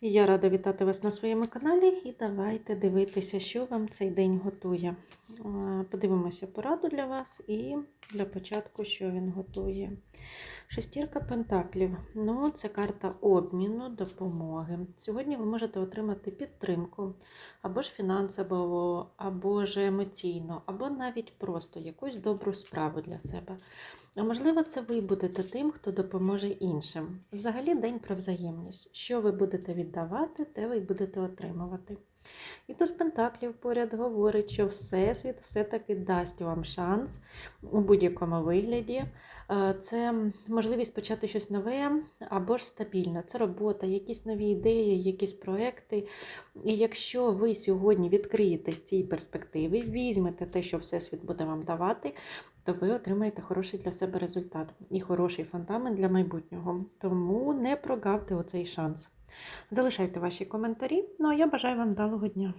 Я рада вітати вас на своєму каналі і давайте дивитися, що вам цей день готує. Подивимося пораду для вас і для початку, що він готує. Шестірка пентаклів. Ну, це карта обміну, допомоги. Сьогодні ви можете отримати підтримку або ж фінансово, або ж емоційно, або навіть просто якусь добру справу для себе. А можливо, це ви будете тим, хто допоможе іншим. Взагалі день про взаємність. Що ви будете віддавати, те ви й будете отримувати. І туз Пентаклів поряд говорить, що Всесвіт все-таки дасть вам шанс у будь-якому вигляді. Е, Це можливість почати щось нове або ж стабільне. Це робота, якісь нові ідеї, якісь проекти. І якщо ви сьогодні відкриєтесь цій перспективи, візьмете те, що Всесвіт буде вам давати, то ви отримаєте хороший для себе результат і хороший фундамент для майбутнього. Тому не прогавте оцей шанс. Залишайте ваші коментарі. Ну а я бажаю вам вдалого дня.